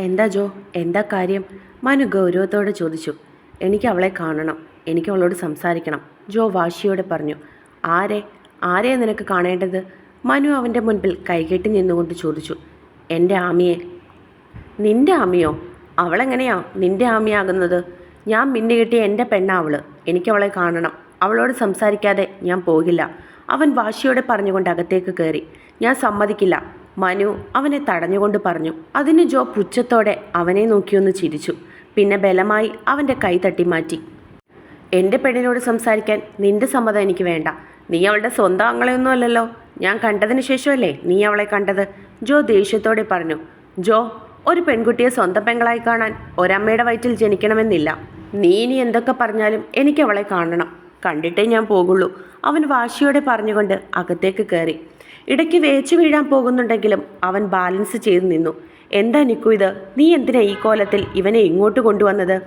എന്താ ജോ? എന്താ കാര്യം? മനു ഗൗരവത്തോടെ ചോദിച്ചു. എനിക്ക് അവളെ കാണണം. എനിക്ക് അവളോട് സംസാരിക്കണം. ജോ വാശിയോടെ പറഞ്ഞു. ആരെ? ആരെയാ നിനക്ക് കാണേണ്ടത്? മനു അവന്റെ മുൻപിൽ കൈകെട്ടി നിന്നുകൊണ്ട് ചോദിച്ചു. എന്റെ ആമിയെ. നിന്റെ ആമിയോ? അവളെങ്ങനെയാ നിന്റെ ആമിയാകുന്നത്? ഞാൻ മിന്നു കിട്ടിയ എന്റെ പെണ്ണാവൾ എനിക്കവളെ കാണണം. അവളോട് സംസാരിക്കാതെ ഞാൻ പോകില്ല. അവൻ വാശിയോടെ പറഞ്ഞുകൊണ്ട് അകത്തേക്ക് കയറി. ഞാൻ സമ്മതിക്കില്ല. മനു അവനെ തടഞ്ഞുകൊണ്ട് പറഞ്ഞു അതിന് ജോ പുച്ഛത്തോടെ അവനെ നോക്കിയൊന്ന് ചിരിച്ചു. പിന്നെ ബലമായി അവന്റെ കൈ തട്ടി മാറ്റി. എന്റെ പെണ്ണിനോട് സംസാരിക്കാൻ നിന്റെ സമ്മതം എനിക്ക് വേണ്ട. നീ അവളുടെ സ്വന്തം അങ്ങളെയൊന്നും അല്ലല്ലോ. ഞാൻ കണ്ടതിന് ശേഷമല്ലേ നീ അവളെ കണ്ടത്? ജോ ദേഷ്യത്തോടെ പറഞ്ഞു ജോ ഒരു പെൺകുട്ടിയെ സ്വന്തം പെങ്ങളായി കാണാൻ ഒരമ്മയുടെ വയറ്റിൽ ജനിക്കണമെന്നില്ല. നീ ഇനി എന്തൊക്കെ പറഞ്ഞാലും എനിക്ക് അവളെ കാണണം. കണ്ടിട്ടേ ഞാൻ പോകുള്ളൂ. അവൻ വാശിയോടെ പറഞ്ഞുകൊണ്ട് അകത്തേക്ക് കയറി. ഇടയ്ക്ക് വേച്ചു വീഴാൻ പോകുന്നുണ്ടെങ്കിലും അവൻ ബാലൻസ് ചെയ്തു നിന്നു. എന്താ നിക്കു ഇത്? നീ എന്തിനാ ഈ കോലത്തിൽ ഇവനെ ഇങ്ങോട്ട് കൊണ്ടുവന്നത്?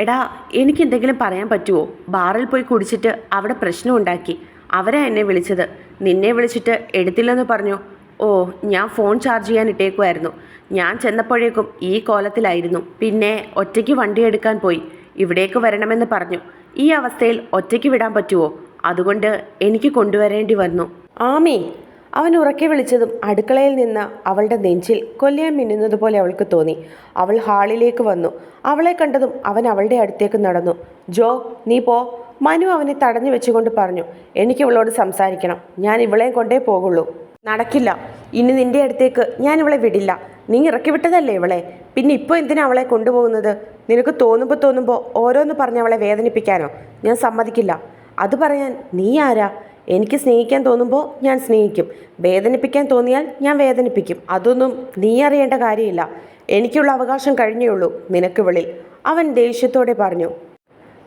എടാ എനിക്ക് എന്തെങ്കിലും പറയാൻ പറ്റുമോ ബാറിൽ പോയി കുടിച്ചിട്ട് അവിടെ പ്രശ്നം ഉണ്ടാക്കി. അവരാ എന്നെ വിളിച്ചത്. നിന്നെ വിളിച്ചിട്ട് എടുത്തില്ലെന്ന് പറഞ്ഞു. ഓ ഞാൻ ഫോൺ ചാർജ് ചെയ്യാൻ ഇട്ടേക്കുമായിരുന്നു ഞാൻ ചെന്നപ്പോഴേക്കും ഈ കോലത്തിലായിരുന്നു. പിന്നെ ഒറ്റയ്ക്ക് വണ്ടി എടുക്കാൻ പോയി. ഇവിടേക്ക് വരണമെന്ന് പറഞ്ഞു. ഈ അവസ്ഥയിൽ ഒറ്റയ്ക്ക് വിടാൻ പറ്റുമോ അതുകൊണ്ട് എനിക്ക് കൊണ്ടുവരേണ്ടി വന്നു. ആമി അവൻ ഉറക്കെ വിളിച്ചതും അടുക്കളയിൽ നിന്ന് അവളുടെ നെഞ്ചിൽ കൊല്ലയാൻ മിന്നുന്നതുപോലെ അവൾക്ക് തോന്നി. അവൾ ഹാളിലേക്ക് വന്നു. അവളെ കണ്ടതും അവൻ അവളുടെ അടുത്തേക്ക് നടന്നു. ജോ നീ പോ. മനു അവനെ തടഞ്ഞു വെച്ചുകൊണ്ട് പറഞ്ഞു എനിക്ക് ഇവളോട് സംസാരിക്കണം. ഞാൻ ഇവളെയും കൊണ്ടേ പോകുള്ളൂ. നടക്കില്ല. ഇനി നിന്റെ അടുത്തേക്ക് ഞാൻ ഇവളെ വിടില്ല. നീ ഇറക്കി വിട്ടതല്ലേ ഇവളെ? പിന്നെ ഇപ്പോൾ എന്തിനാ അവളെ കൊണ്ടുപോകുന്നത്? നിനക്ക് തോന്നുമ്പോൾ തോന്നുമ്പോൾ ഓരോന്ന് പറഞ്ഞ് അവളെ വേദനിപ്പിക്കാനോ? ഞാൻ സമ്മതിക്കില്ല. അത് പറയാൻ നീ ആരാ? എനിക്ക് സ്നേഹിക്കാൻ തോന്നുമ്പോൾ ഞാൻ സ്നേഹിക്കും. വേദനിപ്പിക്കാൻ തോന്നിയാൽ ഞാൻ വേദനിപ്പിക്കും. അതൊന്നും നീ അറിയേണ്ട കാര്യമില്ല. എനിക്കുള്ള അവകാശം കഴിഞ്ഞേ ഉള്ളൂ നിനക്ക് വിളിൽ അവൻ ദേഷ്യത്തോടെ പറഞ്ഞു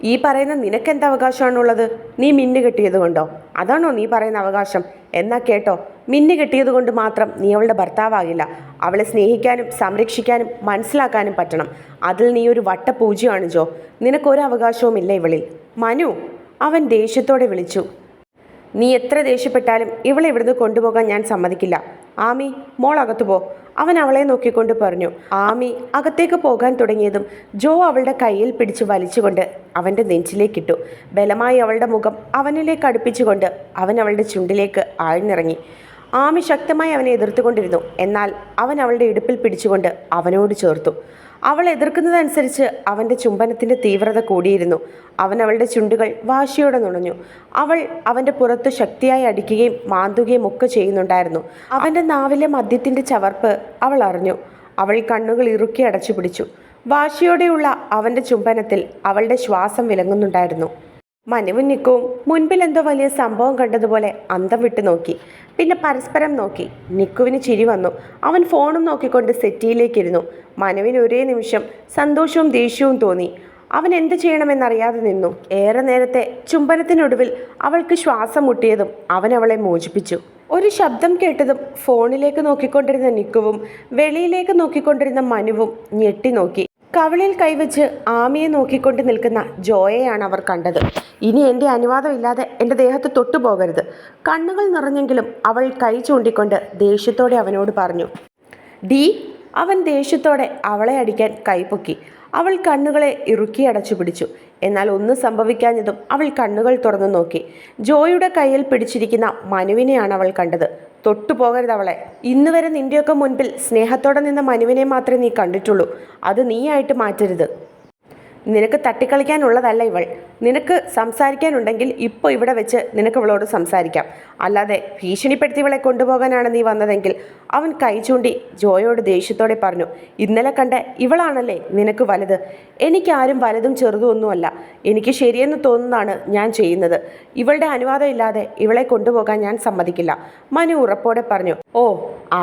ഈ പറയുന്ന നിനക്കെന്ത് അവകാശമാണുള്ളത്? നീ മിന്നു കെട്ടിയത് കൊണ്ടോ? അതാണോ നീ പറയുന്ന അവകാശം? എന്നാ കേട്ടോ മിന്നു കെട്ടിയത് കൊണ്ട് മാത്രം നീ അവളുടെ ഭർത്താവാകില്ല. അവളെ സ്നേഹിക്കാനും സംരക്ഷിക്കാനും മനസ്സിലാക്കാനും പറ്റണം. അതിൽ നീ ഒരു വട്ടപൂജയാണ് ജോ. നിനക്കൊരു അവകാശവുമില്ല ഇവളിൽ മനു അവൻ ദേഷ്യത്തോടെ വിളിച്ചു. നീ എത്ര ദേഷ്യപ്പെട്ടാലും ഇവളെ ഇവിടുന്ന് കൊണ്ടുപോകാൻ ഞാൻ സമ്മതിക്കില്ല. ആമി മോൾ അകത്തു പോ. അവൻ അവളെ നോക്കിക്കൊണ്ട് പറഞ്ഞു ആമി അകത്തേക്ക് പോകാൻ തുടങ്ങിയതും ജോ അവളുടെ കയ്യിൽ പിടിച്ച് വലിച്ചുകൊണ്ട് അവന്റെ നെഞ്ചിലേക്കിട്ടു ബലമായി അവളുടെ മുഖം അവനിലേക്ക് അടുപ്പിച്ചുകൊണ്ട് അവൻ അവളുടെ ചുണ്ടിലേക്ക് ആഴ്ന്നിറങ്ങി. ആമി ശക്തമായി അവനെ എതിർത്തുകൊണ്ടിരുന്നു. എന്നാൽ അവൻ അവളുടെ ഇടുപ്പിൽ പിടിച്ചുകൊണ്ട് അവനോട് ചേർത്തു. അവൾ എതിർക്കുന്നതനുസരിച്ച് അവന്റെ ചുംബനത്തിന്റെ തീവ്രത കൂടിയിരുന്നു. അവൻ അവളുടെ ചുണ്ടുകൾ വാശിയോടെ നുണഞ്ഞു. അവൾ അവന്റെ പുറത്ത് ശക്തിയായി അടിക്കുകയും മാന്തുകയും ഒക്കെ ചെയ്യുന്നുണ്ടായിരുന്നു. അവന്റെ നാവിലെ മദ്യത്തിന്റെ ചവർപ്പ് അവൾ അറിഞ്ഞു. അവൾ കണ്ണുകൾ ഇറുക്കി അടച്ചു പിടിച്ചു. വാശിയോടെയുള്ള അവന്റെ ചുംബനത്തിൽ അവളുടെ ശ്വാസം വിലങ്ങുന്നുണ്ടായിരുന്നു. മനുവും നിക്കവും മുൻപിൽ എന്തോ വലിയ സംഭവം കണ്ടതുപോലെ അന്തം വിട്ടു നോക്കി. പിന്നെ പരസ്പരം നോക്കി. നിക്കുവിന് ചിരി വന്നു. അവൻ ഫോണും നോക്കിക്കൊണ്ട് സെറ്റിയിലേക്കിരുന്നു. മനുവിന് ഒരേ നിമിഷം സന്തോഷവും ദേഷ്യവും തോന്നി. അവൻ എന്ത് ചെയ്യണമെന്നറിയാതെ നിന്നു. ഏറെ നേരത്തെ ചുംബനത്തിനൊടുവിൽ അവൾക്ക് ശ്വാസം മുട്ടിയതും അവൻ അവളെ മോചിപ്പിച്ചു. ഒരു ശബ്ദം കേട്ടതും ഫോണിലേക്ക് നോക്കിക്കൊണ്ടിരുന്ന നിക്കുവും വെളിയിലേക്ക് നോക്കിക്കൊണ്ടിരുന്ന മനുവും ഞെട്ടി നോക്കി. കവിളിൽ കൈവച്ച് ആമിയെ നോക്കിക്കൊണ്ട് നിൽക്കുന്ന ജോയയാണ് അവർ കണ്ടത്. ഇനി എന്റെ അനുവാദമില്ലാതെ എന്റെ ദേഹത്ത് തൊട്ടുപോകരുത് കണ്ണുകൾ നിറഞ്ഞെങ്കിലും അവൾ കൈ ചൂണ്ടിക്കൊണ്ട് ദേഷ്യത്തോടെ അവനോട് പറഞ്ഞു ഡി അവൻ ദേഷ്യത്തോടെ അവളെ അടിക്കാൻ കൈപൊക്കി. അവൾ കണ്ണുകളെ ഇറുക്കി അടച്ചു പിടിച്ചു. എന്നാൽ ഒന്നും സംഭവിക്കാഞ്ഞതും അവൾ കണ്ണുകൾ തുറന്നു നോക്കി. ജോയുടെ കയ്യിൽ പിടിച്ചിരിക്കുന്ന മനുവിനെയാണ് അവൾ കണ്ടത്. തൊട്ടുപോകരുത് അവളെ. ഇന്ന് വരെ നിന്റെയൊക്കെ മുൻപിൽ സ്നേഹത്തോടെ നിന്ന മനുവിനെ മാത്രമേ നീ കണ്ടിട്ടുള്ളൂ. അത് നീയായിട്ട് മാറ്റരുത്. നിനക്ക് തട്ടിക്കളിക്കാനുള്ളതല്ല ഇവൾ. നിനക്ക് സംസാരിക്കാനുണ്ടെങ്കിൽ ഇപ്പോൾ ഇവിടെ വെച്ച് നിനക്ക് ഇവളോട് സംസാരിക്കാം. അല്ലാതെ ഭീഷണിപ്പെടുത്തി ഇവളെ കൊണ്ടുപോകാനാണ് നീ വന്നതെങ്കിൽ അവൻ കൈ ചൂണ്ടി ജോയോട് ദേഷ്യത്തോടെ പറഞ്ഞു ഇന്നലെ കണ്ട ഇവളാണല്ലേ നിനക്ക് വലുത്? എനിക്കാരും വലുതും ചെറുതും ഒന്നുമല്ല. എനിക്ക് ശരിയെന്ന് തോന്നുന്നതാണ് ഞാൻ ചെയ്യുന്നത്. ഇവളുടെ അനുവാദം ഇല്ലാതെ ഇവളെ കൊണ്ടുപോകാൻ ഞാൻ സമ്മതിക്കില്ല. മനു ഉറപ്പോടെ പറഞ്ഞു ഓ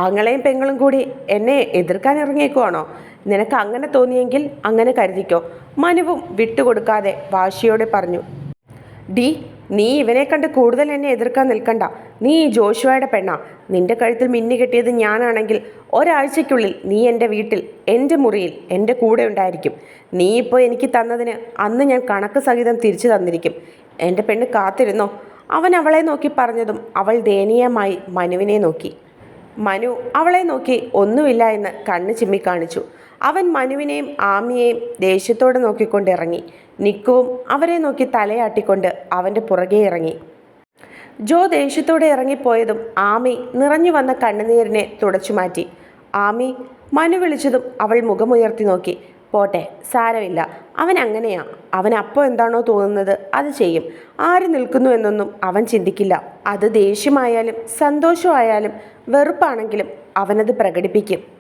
ആങ്ങളെയും പെങ്ങളും കൂടി എന്നെ എതിർക്കാൻ ഇറങ്ങിയേക്കുവാണോ? നിനക്ക് അങ്ങനെ തോന്നിയെങ്കിൽ അങ്ങനെ കരുതിക്കോ. മനുവും വിട്ടുകൊടുക്കാതെ വാശിയോടെ പറഞ്ഞു. ഡി നീ ഇവനെ കണ്ട് കൂടുതൽ എന്നെ എതിർക്കാൻ നിൽക്കണ്ട. നീ ഈ ജോഷുവയുടെ പെണ്ണാ. നിന്റെ കഴുത്തിൽ മിന്നി കെട്ടിയത് ഞാനാണെങ്കിൽ ഒരാഴ്ചയ്ക്കുള്ളിൽ നീ എന്റെ വീട്ടിൽ എന്റെ മുറിയിൽ എന്റെ കൂടെ ഉണ്ടായിരിക്കും. നീ ഇപ്പോൾ എനിക്ക് തന്നതിന് അന്ന് ഞാൻ കണക്ക് സഹിതം തിരിച്ചു തന്നിരിക്കും. എന്റെ പെണ്ണ് കാത്തിരുന്നോ? അവൻ അവളെ നോക്കി പറഞ്ഞതും അവൾ ദയനീയമായി മനുവിനെ നോക്കി. മനു അവളെ നോക്കി ഒന്നുമില്ല എന്ന് കണ്ണ് ചിമ്മി കാണിച്ചു അവൻ മനുവിനെയും ആമിയെയും ദേഷ്യത്തോടെ നോക്കിക്കൊണ്ട് ഇറങ്ങി. നിക്കുവും അവരെ നോക്കി തലയാട്ടിക്കൊണ്ട് അവന്റെ പുറകെ ഇറങ്ങി. ജോ ദേഷ്യത്തോടെ ഇറങ്ങിപ്പോയതും ആമി നിറഞ്ഞു വന്ന കണ്ണുനീരിനെ തുടച്ചു മാറ്റി. ആമി മനു വിളിച്ചതും അവൾ മുഖമുയർത്തി നോക്കി. പോട്ടെ സാരമില്ല. അവൻ അങ്ങനെയാ. അവൻ അപ്പോൾ എന്താണോ തോന്നുന്നത് അത് ചെയ്യും. ആര് നിൽക്കുന്നു എന്നൊന്നും അവൻ ചിന്തിക്കില്ല. അത് ദേഷ്യമായാലും സന്തോഷമായാലും വെറുപ്പാണെങ്കിലും അവനത് പ്രകടിപ്പിക്കും.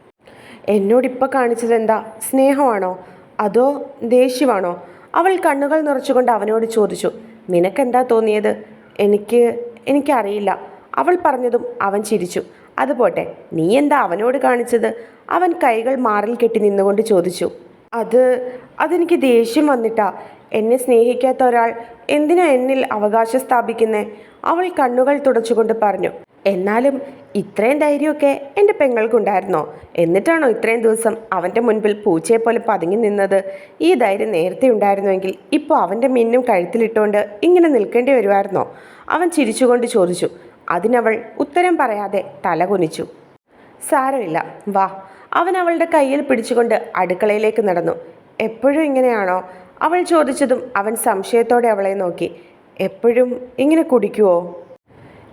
എന്നോടിപ്പോൾ കാണിച്ചത് എന്താ സ്നേഹമാണോ? അതോ ദേഷ്യമാണോ? അവൾ കണ്ണുകൾ നിറച്ചുകൊണ്ട് അവനോട് ചോദിച്ചു. നിനക്കെന്താ തോന്നിയത്? എനിക്ക് എനിക്കറിയില്ല. അവൾ പറഞ്ഞതും അവൻ ചിരിച്ചു. അതുപോട്ടെ നീ എന്താ അവനോട് കാണിച്ചത്? അവൻ കൈകൾ മാറിൽ കെട്ടി നിന്നുകൊണ്ട് ചോദിച്ചു. അത് അതെനിക്ക് ദേഷ്യം വന്നിട്ടാ. എന്നെ സ്നേഹിക്കാത്ത ഒരാൾ എന്തിനാ എന്നിൽ അവകാശം സ്ഥാപിക്കുന്നേ? അവൾ കണ്ണുകൾ തുടച്ചുകൊണ്ട് പറഞ്ഞു. എന്നാലും ഇത്രയും ധൈര്യമൊക്കെ എന്റെ പെങ്ങൾക്കുണ്ടായിരുന്നോ? എന്നിട്ടാണോ ഇത്രയും ദിവസം അവന്റെ മുൻപിൽ പൂച്ചയെ പോലെ പതുങ്ങി നിന്നത്? ഈ ധൈര്യം നേരത്തെ ഉണ്ടായിരുന്നുവെങ്കിൽ ഇപ്പോൾ അവന്റെ മിന്നും കഴുത്തിലിട്ടുകൊണ്ട് ഇങ്ങനെ നിൽക്കേണ്ടി വരുമായിരുന്നോ? അവൻ ചിരിച്ചുകൊണ്ട് ചോദിച്ചു. അതിനവൾ ഉത്തരം പറയാതെ തല കുനിച്ചു. സാരമില്ല വാ. അവൻ അവളുടെ കയ്യിൽ പിടിച്ചുകൊണ്ട് അടുക്കളയിലേക്ക് നടന്നു. എപ്പോഴും ഇങ്ങനെയാണോ? അവൾ ചോദിച്ചതും അവൻ സംശയത്തോടെ അവളെ നോക്കി. എപ്പോഴും ഇങ്ങനെ കുടിക്കുവോ?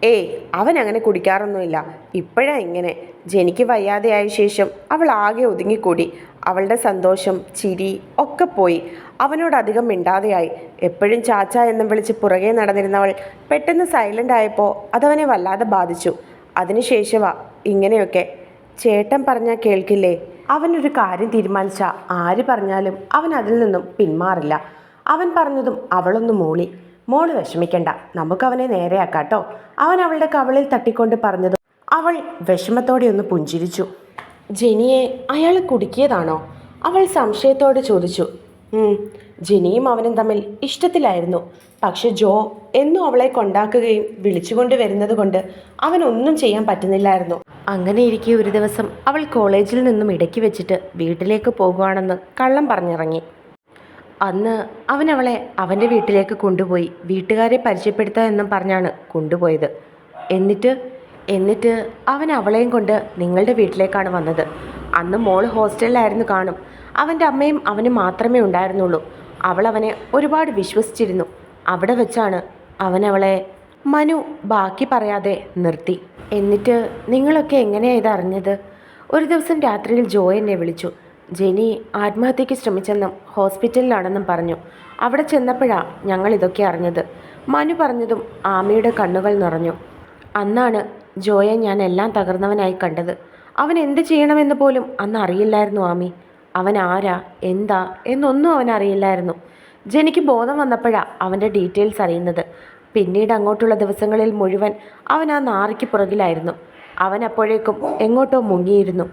ഏയ് അവൻ അങ്ങനെ കുടിക്കാറൊന്നുമില്ല. ഇപ്പോഴാ ഇങ്ങനെ. ജനിക്ക് വയ്യാതെയായ ശേഷം അവൾ ആകെ ഒതുങ്ങിക്കൂടി. അവളുടെ സന്തോഷം ചിരി ഒക്കെ പോയി. അവനോട് അധികം മിണ്ടാതെയായി. എപ്പോഴും ചാച്ച എന്നും വിളിച്ച് പുറകെ നടന്നിരുന്നവൾ പെട്ടെന്ന് സൈലന്റ് ആയപ്പോൾ അതവനെ വല്ലാതെ ബാധിച്ചു. അതിനുശേഷമാ ഇങ്ങനെയൊക്കെ. ചേട്ടൻ പറഞ്ഞാൽ കേൾക്കില്ലേ? അവനൊരു കാര്യം തീരുമാനിച്ച ആര് പറഞ്ഞാലും അവൻ അതിൽ നിന്നും പിന്മാറില്ല. അവൻ പറഞ്ഞതും അവളൊന്ന് മൂളി. മോൾ വിഷമിക്കണ്ട. നമുക്ക് അവനെ നേരെയാക്കാട്ടോ. അവൻ അവളുടെ കവളിൽ തട്ടിക്കൊണ്ട് പറഞ്ഞത് അവൾ വിഷമത്തോടെ ഒന്ന് പുഞ്ചിരിച്ചു. ജെനിയെ അയാൾ കുടുക്കിയതാണോ? അവൾ സംശയത്തോടെ ചോദിച്ചു. "ഉം, ജെനിയും അവനും തമ്മിൽ ഇഷ്ടത്തിലായിരുന്നു. പക്ഷെ ജോ എന്നും അവളെ കൊണ്ടാക്കുകയും വിളിച്ചുകൊണ്ട് വരുന്നത് കൊണ്ട് അവനൊന്നും ചെയ്യാൻ പറ്റുന്നില്ലായിരുന്നു. അങ്ങനെ ഇരിക്കെ ഒരു ദിവസം അവൾ കോളേജിൽ നിന്നും ഇടയ്ക്ക് വെച്ചിട്ട് വീട്ടിലേക്ക് പോകുവാണെന്ന് കള്ളം പറഞ്ഞിറങ്ങി. അന്ന് അവൻ അവളെ അവന്റെ വീട്ടിലേക്ക് കൊണ്ടുപോയി വീട്ടുകാരെ പരിചയപ്പെടുത്തുക എന്നും പറഞ്ഞാണ് കൊണ്ടുപോയത്. എന്നിട്ട് എന്നിട്ട് അവൻ അവളെയും കൊണ്ട് നിങ്ങളുടെ വീട്ടിലേക്കാണ് വന്നത്. അന്ന് മോൾ ഹോസ്റ്റലിലായിരുന്നു കാണും. അവന്റെ അമ്മയും അവനും മാത്രമേ ഉണ്ടായിരുന്നുള്ളൂ. അവൾ അവനെ ഒരുപാട് വിശ്വസിച്ചിരുന്നു. അവിടെ വെച്ചാണ് അവൻ അവളെ മനു ബാക്കി പറയാതെ നിർത്തി. എന്നിട്ട് നിങ്ങളൊക്കെ എങ്ങനെയാണ് ഇത് അറിഞ്ഞത് ഒരു ദിവസം രാത്രിയിൽ ജോയ് എന്നെ വിളിച്ചു. ജെനി ആത്മഹത്യയ്ക്ക് ശ്രമിച്ചെന്നും ഹോസ്പിറ്റലിലാണെന്നും പറഞ്ഞു. അവിടെ ചെന്നപ്പോഴാണ് ഞങ്ങൾ ഇതൊക്കെ അറിഞ്ഞത്. മനു പറഞ്ഞതും ആമയുടെ കണ്ണുകൾ നിറഞ്ഞു. അന്നാണ് ജോയെ ഞാൻ എല്ലാം തകർന്നവനായി കണ്ടത്. അവൻ എന്ത് ചെയ്യണമെന്ന് പോലും അന്ന് അറിയില്ലായിരുന്നു ആമി. അവൻ ആരാ എന്താ എന്നൊന്നും അവൻ അറിയില്ലായിരുന്നു. ജനിക്ക് ബോധം വന്നപ്പോഴാണ് അവന്റെ ഡീറ്റെയിൽസ് അറിയുന്നത്. പിന്നീട് അങ്ങോട്ടുള്ള ദിവസങ്ങളിൽ മുഴുവൻ അവൻ ആ നാറിക്ക് പുറകിലായിരുന്നു. അവൻ അപ്പോഴേക്കും എങ്ങോട്ടോ മുങ്ങിയിരുന്നു.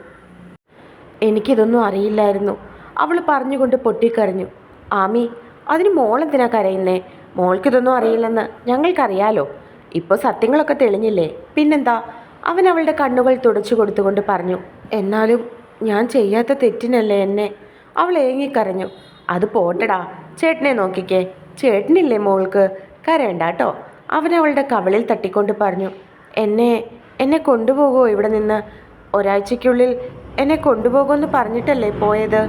എനിക്കിതൊന്നും അറിയില്ലായിരുന്നു. അവൾ പറഞ്ഞുകൊണ്ട് പൊട്ടിക്കരഞ്ഞു. ആമി അതിന് മോളെന്തിനാ കരയുന്നേ? മോൾക്കിതൊന്നും അറിയില്ലെന്ന് ഞങ്ങൾക്കറിയാലോ. ഇപ്പോൾ സത്യങ്ങളൊക്കെ തെളിഞ്ഞില്ലേ? പിന്നെന്താ? അവൻ അവളുടെ കണ്ണുകൾ തുടച്ചു കൊടുത്തുകൊണ്ട് പറഞ്ഞു. എന്നാലും ഞാൻ ചെയ്യാത്ത തെറ്റിനല്ലേ എന്നെ? അവൾ ഏങ്ങിക്കരഞ്ഞു. അത് പോട്ടടാ. ചേട്ടനെ നോക്കിക്കേ. ചേട്ടനില്ലേ മോൾക്ക്? കരയണ്ട കേട്ടോ അവൻ അവളുടെ കവളിൽ തട്ടിക്കൊണ്ട് പറഞ്ഞു. എന്നെ എന്നെ കൊണ്ടുപോകുമോ ഇവിടെ നിന്ന്? ഒരാഴ്ചയ്ക്കുള്ളിൽ എന്നെ കൊണ്ടുപോകുമെന്ന് പറഞ്ഞിട്ടല്ലേ പോയത്?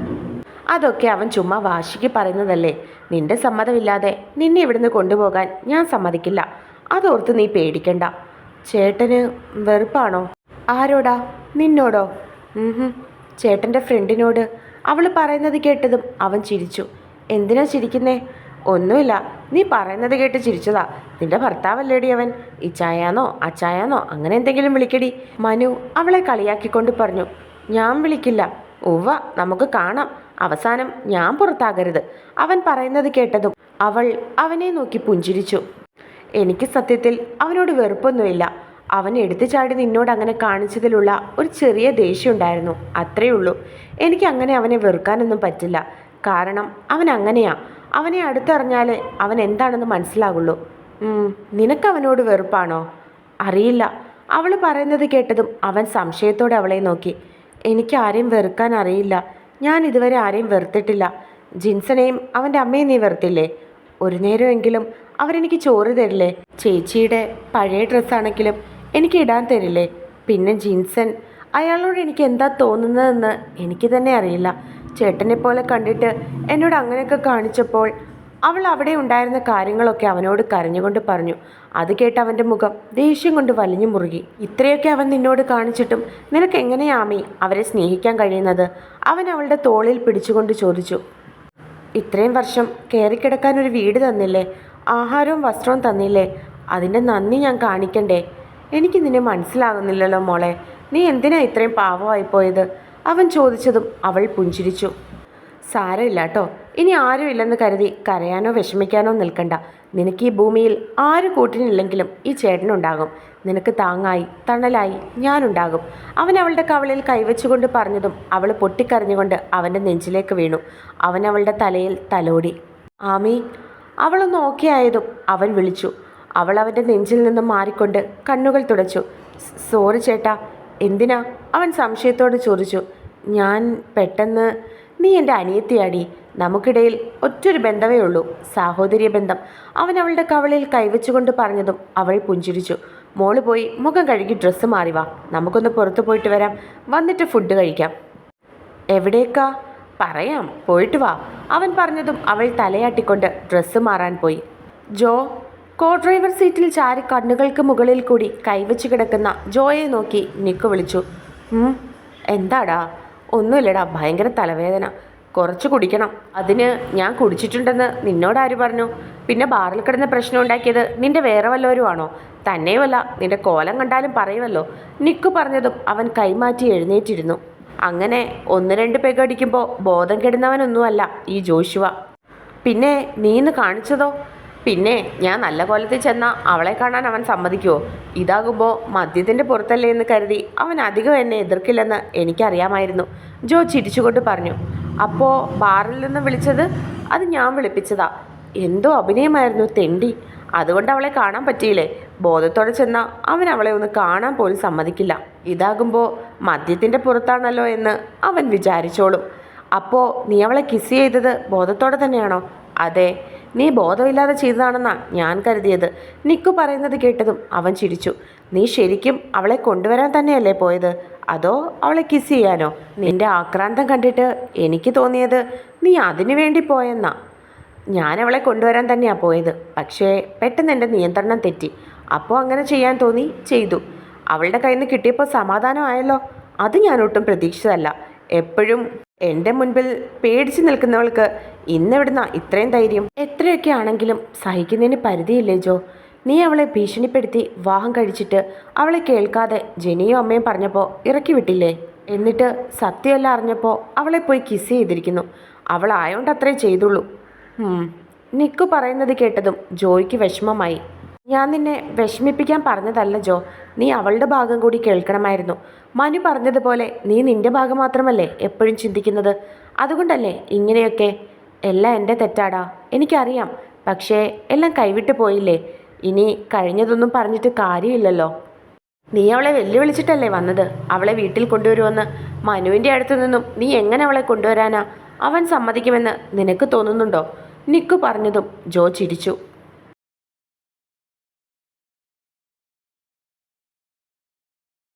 അതൊക്കെ അവൻ ചുമ്മാ വാശിക്ക് പറയുന്നതല്ലേ. നിന്റെ സമ്മതമില്ലാതെ നിന്നെ ഇവിടുന്ന് കൊണ്ടുപോകാൻ ഞാൻ സമ്മതിക്കില്ല. അതോർത്ത് നീ പേടിക്കണ്ട. ചേട്ടന് വെറുപ്പാണോ? ആരോടാ? നിന്നോടോ? ചേട്ടന്റെ ഫ്രണ്ടിനോട് അവൾ പറയുന്നത് കേട്ടതും അവൻ ചിരിച്ചു. എന്തിനാ ചിരിക്കുന്നേ? ഒന്നുമില്ല. നീ പറയുന്നത് കേട്ട് ചിരിച്ചതാ. നിന്റെ ഭർത്താവല്ലേടി അവൻ? ഇച്ചായാന്നോ അച്ചായാന്നോ അങ്ങനെ എന്തെങ്കിലും വിളിക്കടി. മനു അവളെ കളിയാക്കിക്കൊണ്ട് പറഞ്ഞു. ഞാൻ വിളിക്കില്ല. ഉവ്വ നമുക്ക് കാണാം. അവസാനം ഞാൻ പുറത്താകരുത്. അവൻ പറയുന്നത് കേട്ടതും അവൾ അവനെ നോക്കി പുഞ്ചിരിച്ചു. എനിക്ക് സത്യത്തിൽ അവനോട് വെറുപ്പൊന്നുമില്ല. അവൻ എടുത്തു ചാടി നിന്നോട് അങ്ങനെ കാണിച്ചതിലുള്ള ഒരു ചെറിയ ദേഷ്യമുണ്ടായിരുന്നു അത്രയേ ഉള്ളൂ. എനിക്ക് അങ്ങനെ അവനെ വെറുക്കാനൊന്നും പറ്റില്ല. കാരണം അവൻ അങ്ങനെയാ. അവനെ അടുത്തറിഞ്ഞാൽ അവൻ എന്താണെന്ന് മനസ്സിലാകുള്ളൂ. നിനക്ക് അവനോട് വെറുപ്പാണോ? അറിയില്ല. അവൾ പറയുന്നത് കേട്ടതും അവൻ സംശയത്തോടെ അവളെ നോക്കി. എനിക്ക് ആരെയും വെറുക്കാൻ അറിയില്ല. ഞാൻ ഇതുവരെ ആരെയും വെറുത്തിട്ടില്ല. ജിൻസനെയും അവന്റെ അമ്മയും നീ വെറുത്തില്ലേ? ഒരു നേരമെങ്കിലും അവരെനിക്ക് ചോറ് തരില്ലേ? ചേച്ചിയുടെ പഴയ ഡ്രസ്സാണെങ്കിലും എനിക്ക് ഇടാൻ തരില്ലേ? പിന്നെ ജിൻസൻ അയാളോട് എനിക്ക് എന്താ തോന്നുന്നതെന്ന് എനിക്ക് തന്നെ അറിയില്ല. ചേട്ടനെ പോലെ കണ്ടിട്ട് എന്നോട് അങ്ങനെയൊക്കെ കാണിച്ചപ്പോൾ അവൾ അവിടെ ഉണ്ടായിരുന്ന കാര്യങ്ങളൊക്കെ അവനോട് കരഞ്ഞുകൊണ്ട് പറഞ്ഞു. അത് കേട്ട് അവന്റെ മുഖം ദേഷ്യം കൊണ്ട് വലിഞ്ഞു മുറുകി. ഇത്രയൊക്കെ അവൻ നിന്നോട് കാണിച്ചിട്ടും നിനക്ക് എങ്ങനെയാമി അവരെ സ്നേഹിക്കാൻ കഴിയുന്നത്? അവൻ അവളുടെ തോളിൽ പിടിച്ചുകൊണ്ട് ചോദിച്ചു. ഇത്രയും വർഷം കയറിക്കിടക്കാൻ ഒരു വീട് തന്നില്ലേ? ആഹാരവും വസ്ത്രവും തന്നില്ലേ? അതിന്റെ നന്ദി ഞാൻ കാണിക്കണ്ടേ? എനിക്ക് നിന്നെ മനസ്സിലാകുന്നില്ലല്ലോ മോളെ. നീ എന്തിനാ ഇത്രയും പാവമായിപ്പോയത്? അവൻ ചോദിച്ചതും അവൾ പുഞ്ചിരിച്ചു. സാരമില്ല കേട്ടോ. ഇനി ആരും ഇല്ലെന്ന് കരുതി കരയാനോ വിഷമിക്കാനോ നിൽക്കണ്ട. നിനക്ക് ഈ ഭൂമിയിൽ ആര് കൂട്ടിനില്ലെങ്കിലും ഈ ചേട്ടനുണ്ടാകും. നിനക്ക് താങ്ങായി തണലായി ഞാനുണ്ടാകും. അവൻ അവളുടെ കവളിൽ കൈവച്ചുകൊണ്ട് പറഞ്ഞതും അവൾ പൊട്ടിക്കരഞ്ഞുകൊണ്ട് അവന്റെ നെഞ്ചിലേക്ക് വീണു. അവൻ അവളുടെ തലയിൽ തലോടി. ആമി അവളൊന്ന് ഓക്കെ ആയതും അവൻ വിളിച്ചു. അവൾ അവന്റെ നെഞ്ചിൽ നിന്നും മാറിക്കൊണ്ട് കണ്ണുകൾ തുടച്ചു. "സ് സോറി ചേട്ടാ എന്തിനാ? അവൻ സംശയത്തോട് ചോദിച്ചു. ഞാൻ പെട്ടെന്ന് നീ എന്റെ അനിയത്തിയാടി. നമുക്കിടയിൽ ഒറ്റൊരു ബന്ധമേ ഉള്ളൂ. സാഹോദര്യ ബന്ധം. അവൻ അവളുടെ കവളിൽ കൈവച്ചുകൊണ്ട് പറഞ്ഞതും അവൾ പുഞ്ചിരിച്ചു. മോൾ പോയി മുഖം കഴുകി ഡ്രസ്സ് മാറി വാ. നമുക്കൊന്ന് പുറത്തു പോയിട്ട് വരാം. വന്നിട്ട് ഫുഡ് കഴിക്കാം. എവിടേക്കാ? പറയാം. പോയിട്ട് വാ. അവൻ പറഞ്ഞതും അവൾ തലയാട്ടിക്കൊണ്ട് ഡ്രസ്സ് മാറാൻ പോയി. ജോ കോ ഡ്രൈവർ സീറ്റിൽ ചാരി കണ്ണുകൾക്ക് മുകളിൽ കൂടി കൈവച്ച് കിടക്കുന്ന ജോയെ നോക്കി നിക്ക് വിളിച്ചു. "ഉം, എന്താടാ? ഒന്നുമില്ലടാ ഭയങ്കര തലവേദന. കുറച്ച് കുടിക്കണം. അതിന് ഞാൻ കുടിച്ചിട്ടുണ്ടെന്ന് നിന്നോട് ആര് പറഞ്ഞു? പിന്നെ ബാറിൽ കിടന്ന് പ്രശ്നം ഉണ്ടാക്കിയത് നിന്റെ വേറെ വല്ലവരുമാണോ തന്നെയുമല്ല നിന്റെ കോലം കണ്ടാലും പറയുമല്ലോ. നിക്ക് പറഞ്ഞതും അവൻ കൈമാറ്റി എഴുന്നേറ്റിരുന്നു. അങ്ങനെ ഒന്ന് രണ്ട് പെഗടിക്കുമ്പോൾ ബോധം കെടുന്നവനൊന്നുമല്ല ഈ ജോഷുവ പിന്നെ നീ ഇന്ന് കാണിച്ചതോ? പിന്നെ ഞാൻ നല്ല കോലത്തിൽ ചെന്ന അവളെ കാണാൻ അവൻ സമ്മതിക്കുമോ ഇതാകുമ്പോൾ മദ്യത്തിന്റെ പുറത്തല്ലേ എന്ന് കരുതി അവൻ അധികം എന്നെ എതിർക്കില്ലെന്ന് എനിക്കറിയാമായിരുന്നു. ജോ ചിരിച്ചുകൊണ്ട് പറഞ്ഞു അപ്പോൾ ബാറിൽ നിന്ന് വിളിച്ചത്? അത് ഞാൻ വിളിപ്പിച്ചതാ. എന്തോ അഭിനയമായിരുന്നു തെണ്ടി. അതുകൊണ്ട് അവളെ കാണാൻ പറ്റിയില്ലേ? ബോധത്തോടെ ചെന്ന അവൻ അവളെ ഒന്ന് കാണാൻ പോലും സമ്മതിക്കില്ല. ഇതാകുമ്പോൾ മദ്യത്തിന്റെ പുറത്താണല്ലോ എന്ന് അവൻ വിചാരിച്ചോളും. അപ്പോൾ നീ അവളെ കിസ് ചെയ്തത് ബോധത്തോടെ തന്നെയാണോ? അതെ. നീ ബോധമില്ലാതെ ചെയ്തതാണെന്നാ ഞാൻ കരുതിയത്. നിക്കു പറയുന്നത് കേട്ടതും അവൻ ചിരിച്ചു. നീ ശരിക്കും അവളെ കൊണ്ടുവരാൻ തന്നെയല്ലേ പോയത്? അതോ അവളെ കിസ് ചെയ്യാനോ? നിന്റെ ആക്രാന്തം കണ്ടിട്ട് എനിക്ക് തോന്നിയത് നീ അതിനു വേണ്ടി പോയെന്നാ? ഞാൻ അവളെ കൊണ്ടുവരാൻ തന്നെയാണ് പോയത്. പക്ഷേ പെട്ടെന്ന് എന്റെ നിയന്ത്രണം തെറ്റി. അപ്പോൾ അങ്ങനെ ചെയ്യാൻ തോന്നി ചെയ്തു. അവളുടെ കയ്യിൽ നിന്ന് കിട്ടിയപ്പോൾ സമാധാനമായല്ലോ അത് ഞാൻ ഒട്ടും പ്രതീക്ഷിച്ചതല്ല. എപ്പോഴും എന്റെ മുൻപിൽ പേടിച്ചു നിൽക്കുന്നവൾക്ക് ഇന്നെവിടുന്ന ഇത്രയും ധൈര്യം? എത്രയൊക്കെ ആണെങ്കിലും സഹിക്കുന്നതിന് പരിധിയില്ലേ ജോ? നീ അവളെ ഭീഷണിപ്പെടുത്തി വിവാഹം കഴിച്ചിട്ട് അവളെ കേൾക്കാതെ ജനിയും അമ്മയും പറഞ്ഞപ്പോൾ ഇറക്കി വിട്ടില്ലേ? എന്നിട്ട് സത്യമല്ല അറിഞ്ഞപ്പോൾ അവളെ പോയി കിസ് ചെയ്തിരിക്കുന്നു. അവളായോണ്ട് അത്രേ ചെയ്തുള്ളൂ. നിക്കു പറയുന്നത് കേട്ടതും ജോയ്ക്ക് വിഷമമായി. ഞാൻ നിന്നെ വിഷമിപ്പിക്കാൻ പറഞ്ഞതല്ല ജോ. നീ അവളുടെ ഭാഗം കൂടി കേൾക്കണമായിരുന്നു. മനു പറഞ്ഞതുപോലെ നീ നിന്റെ ഭാഗം മാത്രമല്ലേ എപ്പോഴും ചിന്തിക്കുന്നത്? അതുകൊണ്ടല്ലേ ഇങ്ങനെയൊക്കെ? എല്ലാം എന്റെ തെറ്റാടാ. എനിക്കറിയാം. പക്ഷേ എല്ലാം കൈവിട്ട് പോയില്ലേ? ഇനി കഴിഞ്ഞതൊന്നും പറഞ്ഞിട്ട് കാര്യമില്ലല്ലോ. നീ അവളെ വെല്ലുവിളിച്ചിട്ടല്ലേ വന്നത്? അവളെ വീട്ടിൽ കൊണ്ടുവരുമെന്ന് മനുവിന്റെ അടുത്തു നിന്നും നീ എങ്ങനെ അവളെ കൊണ്ടുവരാനാ? അവൻ സമ്മതിക്കുമെന്ന് നിനക്ക് തോന്നുന്നുണ്ടോ? നിക്കു പറഞ്ഞതും ജോ ചിരിച്ചു.